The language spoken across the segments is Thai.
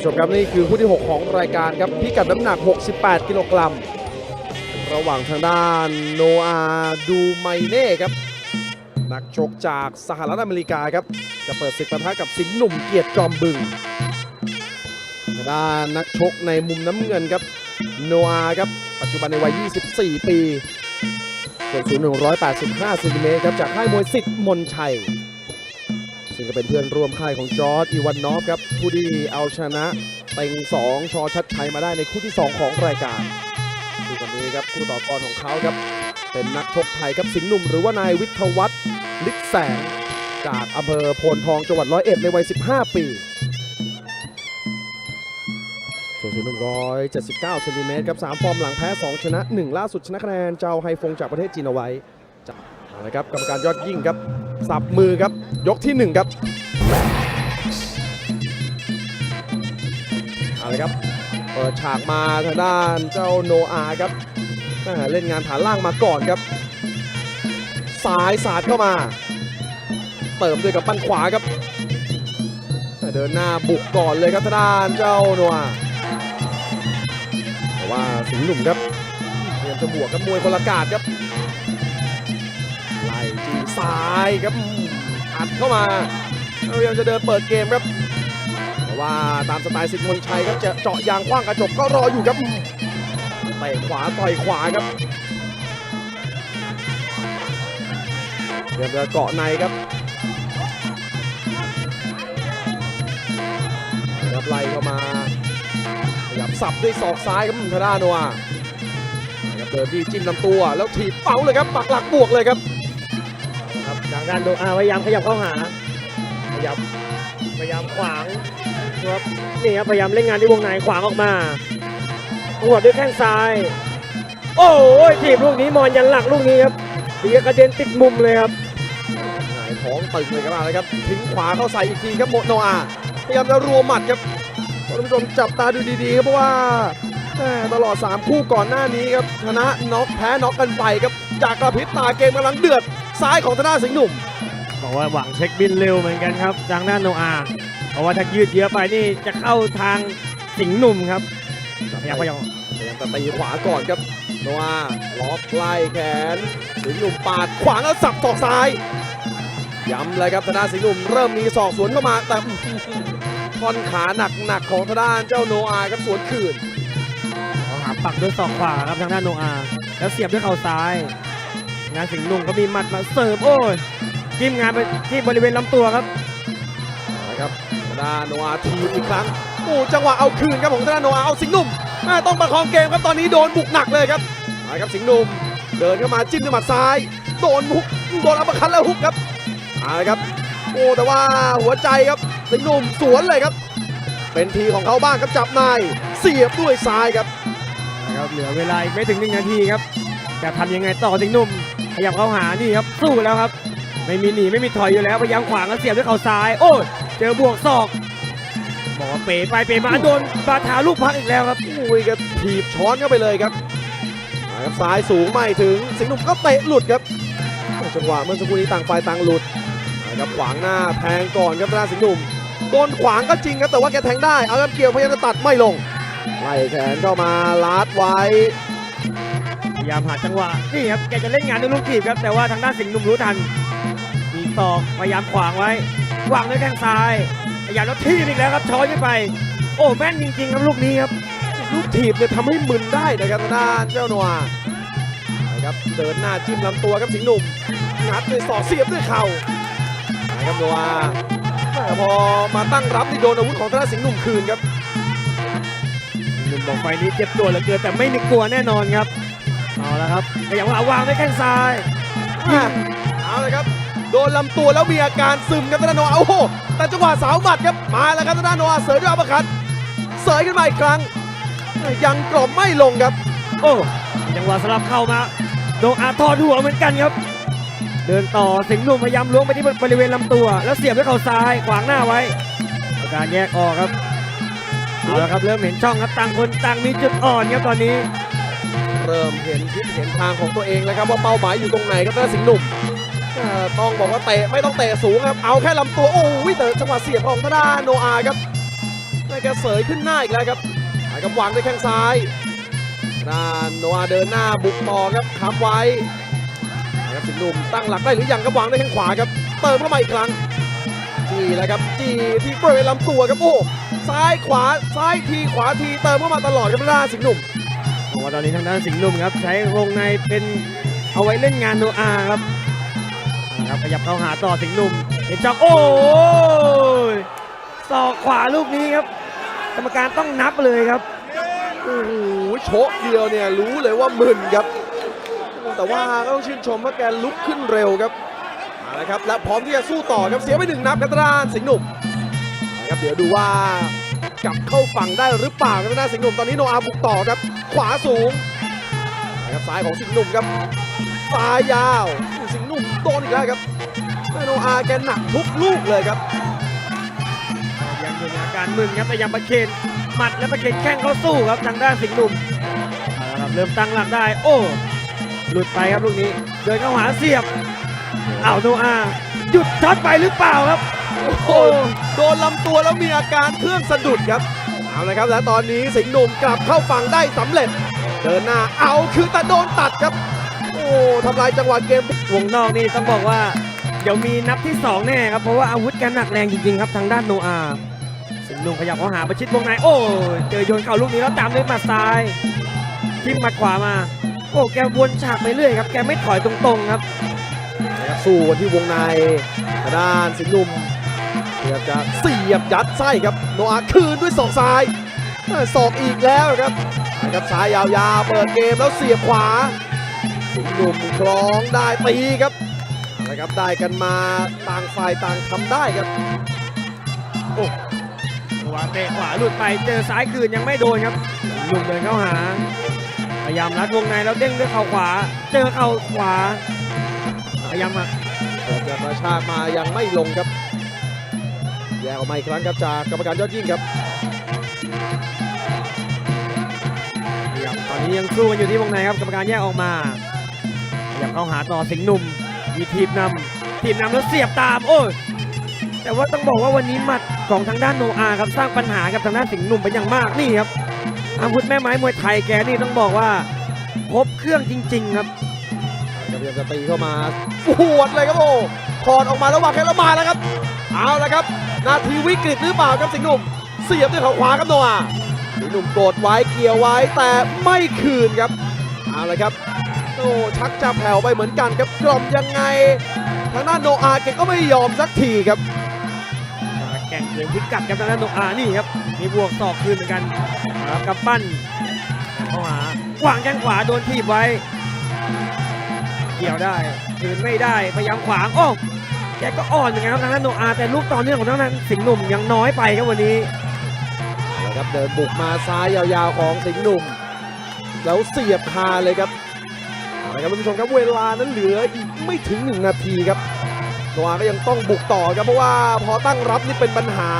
ผู้ชมครับนี่คือคู่ที่ 6 ของรายการครับพิกัดน้ำหนัก 68 กิโลกรัม ระหว่างทางด้านโนอาดูไมเน่ครับ นักชกจากสหรัฐอเมริกาครับ จะเปิดศึกปะทะกับสิงห์หนุ่มเกียรติจอมบึงทางด้านนักชกในมุมน้ำเงินครับโนอาครับปัจจุบันในวัย 24 ปีส่วนสูง185เซนติเมตรครับจากค่ายมวยสิทธิ์มนชัย ซึ่งก็เป็นเพื่อนร่วมค่ายของจอร์ดอีวานนอฟครับผู้ที่เอาชนะเต็ง2 ชอชัดชัยมาได้ในคู่ที่ 2 ของรายการซึ่งวันนี้ครับคู่ต่อกรของเขาครับ เป็นนักชกไทยครับสิงห์หนุ่มหรือว่านายวิทวัฒน์ลิศแสง จากอำเภอโพนทองจังหวัดร้อยเอ็ดในวัย 15 ปีส่วนสูง179เซนติเมตรครับ 3 ฟอร์มหลังแพ้ 2 ชนะ 1 ล่าสุดชนะคะแนนเจ้าไฮฟงจากประเทศจีนเอาไว้จากอาละครับกรรมการยอดยิ่งครับ สับมือครับ ยกที่ 1 ครับเอาเลยครับเปิดฉากมาทางด้านเจ้าโนอาครับเล่นงานฐานล่างมาก่อนครับซ้ายสาดเข้ามา เติมด้วยกับปั้นขวาครับเดินหน้าบุกก่อนเลยครับทางด้านเจ้าโนอาแต่ว่าสิงห์หนุ่มครับพยายมจะบวกกับมวยคนละกาดครับ ซ้ายครับอัดเข้ามาพยายามจะเดินเปิดเกมครับแต่ว่าตามสไตล์สิทธิ์มนชัยครับจะเจาะยางคว้างกระจกก็รออยู่ครับเตะขวาต่อยขวาครับเตรียมจะเกาะในครับครับไล่เข้ามาพยายามสับด้วยศอกซ้ายครับทาด้าโนอาครับเดินดีจิ้มลำตัวแล้วถีบเป้าเลยครับปักหลักบวกเลยครับ ครับทางด้านโดอาพยายามขยับเข้าหาขยับพยายามขวางครับนี่ครับพยายามเล่นงานที่วงในขวางออกมาหัวด้วยแข้งซ้าย โอ้ยถีบลูกนี้มอนยันหลักลูกนี้ครับตีกระเด็นติดมุมเลยครับหายท้องตึงเลยครับอะไรครับทิ้งขวาเข้าใส่อีกทีครับโมโนอาพยายามจะรัวหมัดครับท่านผู้ชมจับตาดูดีๆครับเพราะว่าตลอด 3 คู่ก่อนหน้านี้ครับชนะน็อกแพ้น็อกกันไปครับจากกระพริบตาเกมกำลังเดือดซ้ายของธนาสิงห์หนุ่ม บอกว่าหวังเช็คบินเร็วเหมือนกันครับทางด้านโนอาเพราะว่าถ้ายืดเยอะไปนี่จะเข้าทางสิงห์หนุ่มครับพยายามพยายามพยายามจะตีขวาก่อนครับโนอาล็อกไล่แขนสิงห์หนุ่มปาดขวางแล้วสับศอกซ้ายย้ำเลยครับธนาสิงห์หนุ่มเริ่มมีศอกสวนเข้ามาแต่อื้อหือท่อนขาหนักๆของทางด้านเจ้าโนอาครับสวนคืนเขาหาปักด้วยศอกขวาครับทางด้านโนอาแล้วเสียบด้วยเข่าซ้ายงานสิงห์หนุ่มก็มีหมัดมาเสิร์ฟโอ้ย จิ้มงานไปที่บริเวณลำตัวครับนะครับดานโนอาทีอีกครั้งโอ้จังหวะเอาคืนครับของดานโนอาเอาสิงหนุ่มต้องประคองเกมครับตอนนี้โดนบุกหนักเลยครับมาครับสิงหนุ่มเดินเข้ามาจิ้มด้วยหมัดซ้าย โดนฮุกโดนอัปเปอร์คัตแล้วฮุกครับเอาละครับโอ้แต่ว่าหัวใจครับสิงหนุ่มสวนเลยครับ เป็นทีของเขาบ้างครับจับในเสียบด้วยซ้ายครับนะครับเหลือเวลาอีกไม่ถึงหนึ่งนาทีครับจะทำยังไงต่อสิงหนุ่มขยับเข้าหานี่ครับสู้แล้วครับ ไม่มีหนีไม่มีถอยอยู่แล้วพยายามขวางแล้วเสียบด้วยเข่าซ้าย โอ้ยเจอบวกศอกบอกว่าเป๋ไปเป๋มาโดนบาดเท้าลูกพักอีกแล้วครับอุ้ยก็ถีบช้อนเข้าไปเลยครับมาครับซ้ายสูงไม่ถึงสิงห์หนุ่มก็เตะหลุดครับจังหวะเมื่อสักครู่นี้ต่างฝ่ายต่างหลุดมาครับขวางหน้าแทงก่อนครับทางด้านสิงห์หนุ่มโดนขวางก็จริงครับแต่ว่าแกแทงได้เอาครับเกี่ยวพยายามจะตัดไม่ลงไล่แขนเข้ามาลาดไว้พยายามหาจังหวะนี่ครับแกจะเล่นงานด้วยลูกถีบครับแต่ว่าทางด้านสิงห์หนุ่มรู้ทันมี ศอกพยายามขวางไว้วางด้วยแข้งซ้ายพยายามแล้วทีบอีกแล้วครับช้อยขึ้นไป โอ้แม่นจริงๆครับลูกนี้ครับลูกถีบเนี่ยทำให้มึนได้นะครับด้านเจ้าโนอานะครับเดินหน้าจิ้มลำตัวครับสิงห์หนุ่มงัดด้วยศอกเสียบด้วยเข่านะครับโนอาแต่พอมาตั้งรับนี่โดนอาวุธของทางด้านสิงห์หนุ่มคืนครับหนุ่มบอกไฟนี้เจ็บตัวเหลือเกินแต่ไม่นึกกลัวแน่นอนครับเอาละครับพยายามว่าวางด้วยแข้งซ้ายเอาเลยครับ โดนลำตัวแล้วมีอาการซึมครับทางด้านโนอาโอ้โหแต่จังหวะสาวหมัดครับมาแล้วครับทางด้านโนอาเสยด้วยอัปเปอร์คัตเสยขึ้นมาอีกครั้ง ยังกรอบไม่ลงครับ โอ้จังหวะสลับเข้ามาโดงอาทอดหัวเหมือนกันครับ เดินต่อสิงห์หนุ่มพยายามล้วงไปที่บริเวณลำตัว แล้วเสียบด้วยเข่าซ้ายขวางหน้าไว้การแยกออกครับเอาละครับเริ่มเห็นช่องครับต่างคนต่างมีจุดอ่อนครับตอนนี้ เริ่มเห็นทิศเห็นทางของตัวเองแล้วครับว่าเป้าหมายอยู่ตรงไหนครับทางด้านสิงห์หนุ่มเอ่อ ต้องบอกว่าเตะไม่ต้องเตะสูงครับ เอาแค่ลำตัว โอ้ยแต่จังหวะเสียบของทางด้านโนอาครับแม่แกเสยขึ้นหน้าอีกแล้วครับกับวางด้วยแข้งซ้ายด้านโนอาเดินหน้าบุกต่อครับค้ำไว้ครับสิงห์นุ่มตั้งหลักได้หรือยังครับวางด้วยแข้งขวาครับ เติมเข้ามาอีกครั้งจีแล้วครับจีที่บริเวณลำตัวครับโอ้ซ้ายขวาซ้ายทีขวาทีเติมเข้ามาตลอดครับหน้านสิงห์นุ่มเพราะว่าตอนนี้ทางด้านสิงห์นุ่มครับ ใช้วงในเป็นเอาไว้เล่นงานโนอาครับ ครับขยับเข้าหาต่อสิงห์หนุ่มเห็นจังโอ้ยศอกขวาลูกนี้ครับ กรรมการต้องนับเลยครับโอ้โหโชกเดียวเนี่ยรู้เลยว่ามึนครับ แต่ว่าก็ต้องชื่นชมว่าแกลุกขึ้นเร็วครับเอาละครับและพร้อมที่จะสู้ต่อครับเสียไปหนึ่งนับครัทางด้านสิงห์หนุ่มเอาละครับเดี๋ยวดูว่ากลับเข้าฝั่งได้หรือเปล่าครับทางด้าสิงห์หนุ่มตอนนี้โนอาบุกต่อครับ ขวาสูงนะครับซ้ายของสิงห์หนุ่มครับ ซ้ายยาว สิงห์หนุ่มโดนอีกแล้วครับโนอาแกหนักทุกลูกเลยครับยังอยู่ในอาการมึนครับแต่ยังประเคนหมัดและประเคนแข้งเขาสู้ครับทางด้านสิงห์หนุ่มเอาละครับเริ่มตั้งหลักได้ โอ้ หลุดไปครับลูกนี้ เดินเข้าหาเสียบอ้าวโนอาหยุดช็อตไปหรือเปล่าครับโอ้โหโดนลำตัวแล้วมีอาการเครื่องสะดุดครับเอาละครับและตอนนี้สิงห์หนุ่มกลับเข้าฝั่งได้สำเร็จ เดินหน้าเอาคือแต่โดนตัดครับโอ้ทำลายจังหวะเกมวงนอกนี่ต้องบอกว่าเดี๋ยวมีนับที่ 2 แน่ครับ เพราะว่าอาวุธแกหนักแรงจริงๆครับทางด้านโนอาสิงห์หนุ่มขยับเข้าหาประชิดวงในโอ้เจอโยนเข่าลูกนี้แล้วตามด้วยหมัดซ้ายทิ้งหมัดขวามา โอ้แกวนฉากไปเรื่อยครับ แกไม่ถอยตรงๆครับนะครับสู้กันที่วงในทางด้านสิงห์หนุ่มพยายามจะเสียบยัดไส้ครับโนอาคืนด้วยศอกซ้ายเอ้ยศอกอีกแล้วครับนะครับซ้ายยาวๆเปิดเกมแล้วเสียบขวาสิง ห์หนุ่มคล้องได้ตีครับนะครับได้กันมาต่างฝ่ายต่างทำได้ครับวางเตะขวาหลุดไปเจอซ้ายคืนยังไม่โดนครับหนุ่มเดินเข้าหาพยายามรัดวงในแล้วเด้งด้วยเข่าขวา เจอเข่าขวาพยายามมาเปิดกระชากมายังไม่ลงครับแยกออกมาอีกครั้งครับจากกรรมการยอดยิ่งครับพยายามตอนนี้ยังสู้กันอยู่ที่วงในครับกรรมการแยกออกมาพ ยายามเข้าหาต่อสิงห์หนุ่มมีทีมนำทีมนำแล้วเสียบตาม โอ้ยแต่ว่าต้องบอกว่าวันนี้หมัดของทางด้านโนอาครับสร้างปัญหากับทางด้านสิงห์หนุ่มเป็นอย่างมากนี่ครับอาวุธแม่ไม้มวยไทยแกนี่ต้องบอกว่าครบเครื่องจริง ๆ ครับพยายามจะตีเข้ามาหวดเลยครับโอ้ถอดออกมาแล้ววางแค่แล้วมาแล้วครับ เอาละครับ นาทีวิกฤตหรือเปล่าครับสิงห์หนุ่มเสียบด้วยเขาขวาครับโนอาสิงห์หนุ่มกดไว้เกี่ยวไว้แต่ไม่คืนครับ เอาละครับ โอ้ชักจะแผ่วไปเหมือนกันครับกล่อมยังไง ทางด้านโนอาแกก็ไม่ยอมสักทีครับแข่งเกินพิกัดกับทางด้านโนอานี่ครับมีบวกศอกคืนเหมือนกันครับกับปั้นเข้าหาวางแข้งขวาโดนทีบไว้ เกี่ยวได้คืนไม่ได้พยายามขวางโอ้แกก็อ่อนเหมือนกันครับทางด้านโนอาแต่ลูกต่อเนื่องของทางด้านสิงห์หนุ่มยังน้อยไปครับวันนี้เอาละครับเดินบุกมาซ้ายยาวๆของสิงห์หนุ่ม แล้วเสียบคาเลยครับ เอาละครับท่านผู้ชมครับเวลานั้นเหลืออีกไม่ถึง 1 นาทีครับโนอาก็ยังต้องบุกต่อครับเพราะว่าพอตั้งรับนี่เป็นปัญหา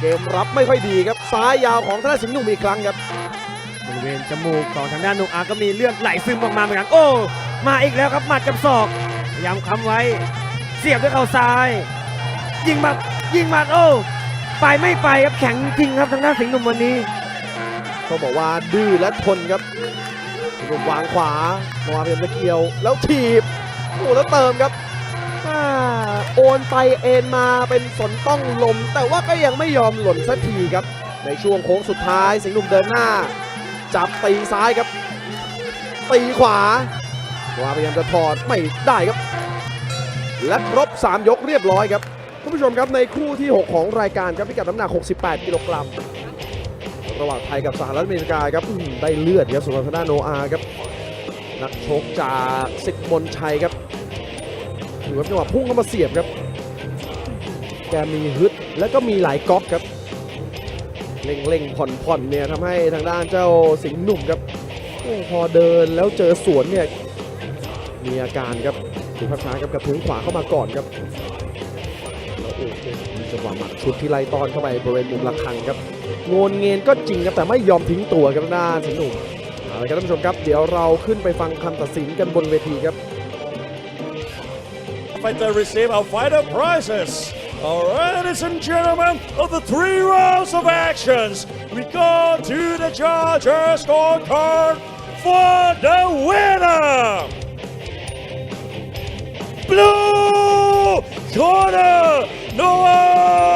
เกมรับไม่ค่อยดีครับซ้ายยาวของทางด้านสิงห์หนุ่มอีกครั้งครับบริเวณจมูกของทางด้านโนอาก็มีเลือดไหลซึมออกมาเหมือนกันโอ้ มาอีกแล้วครับหมัดกับศอกพยายามค้ำไว้ เสียบด้วยเข่าซ้าย ยิงหมัดยิงหมัดโอ้ไปไม่ไปครับแข็งจริงครับทางด้านสิงห์หนุ่มวันนี้ต้องบอกว่าดื้อและทนครับ สิงห์หนุ่มวางขวาโนอาพยายามจะเกี่ยว แล้วถีบโอ้แล้วเติมครับอโอนไปเอ็นมาเป็นฝนต้องลม แต่ว่าก็ยังไม่ยอมหล่นสักทีครับ ในช่วงโค้งสุดท้าย สิงห์หนุ่มเดินหน้า จับตีซ้ายครับ ตีขวาโนอาพยายามจะถอดไม่ได้ครับ และครบ 3 ยกเรียบร้อยครับท่านผู้ชมครับในคู่ที่ 6 ของรายการครับพิกัดน้ำหนัก 68 กิโลกรัม ระหว่างไทยกับสหรัฐอเมริกาครับได้เลือดครับสำหรับทางด้าโนอาครับนักชกจากสิทธิ์มนชัยครับถือว่าจังหวะพุ่งเข้ามาเสียบครับ แกมีฮึดแล้วก็มีหลายก๊อกครับเล่งเล่งผ่อนผ่อนเนี่ยทำให้ทางด้านเจ้าสิงห์หนุ่มครับพอเดินแล้วเจอสวนเนี่ยมีอาการครับดูภาพช้าครับกระทุ้งขวาเข้ามาก่อนครับแล้วโอ้โหมีจังหวะหมัดชุดที่ไล่ต้อนเข้าไปบริเวณมุมระฆังครับ งนเงินก็จริงครับแต่ไม่ยอมทิ้งตัวครับด้านสนุกมเอาละครับท่านผู้ชมครับเดี๋ยวเราขึ้นไปฟังคำตัดสินกันบนเวทีครับ Fighter receive our fighter prizes. All right, ladies and gentlemen, of the three rounds of actions, we go to the judges' scorecard for the winner, blue corner Noah.